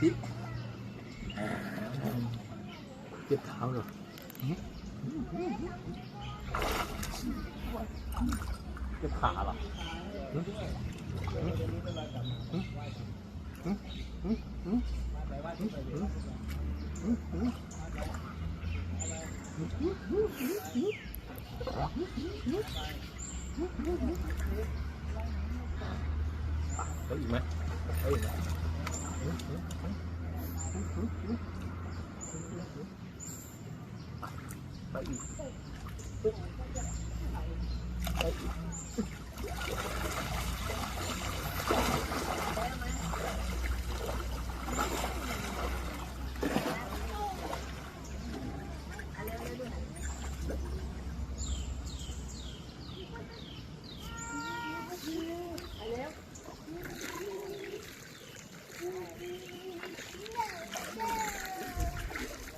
สิเจ็บเท้าเหรอเจ็บ có gì mấy có gì mấy Hãy subscribe không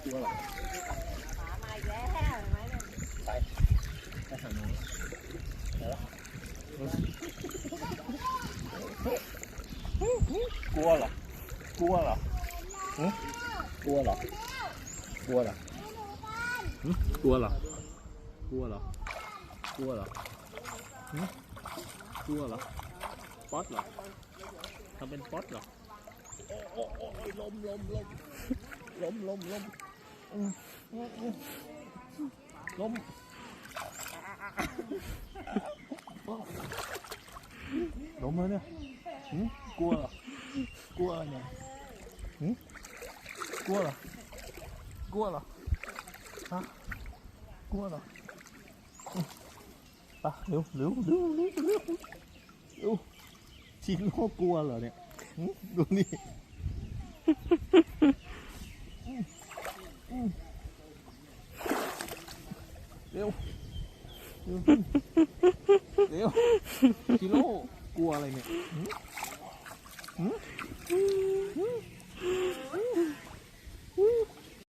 ไปกลัวเหรอ กลัวเหรอ กลัวเหรอ กลัวเหรอกลัวเหรอ กลัวเหรอ กลัวเหรอกลัวเหรอ ป๊อตเหรอทำเป็นป๊อตเหรอ โอ้ยลมลมลมลมลมลม ล้มล้มเลยเนี่ยกลัวเหรอกลัวอะไรเนี่ยกลัวเหรอกลัวเหรอฮะกลัวเหรออืมไปเร็วเร็วเร็วเร็วเร็วเร็วชิโน่กลัวเหรอเนี่ยดูนี่อืมอืม เร็วเร็วเร็วชิโน่กลัวอะไรเนี่ยหืมหืม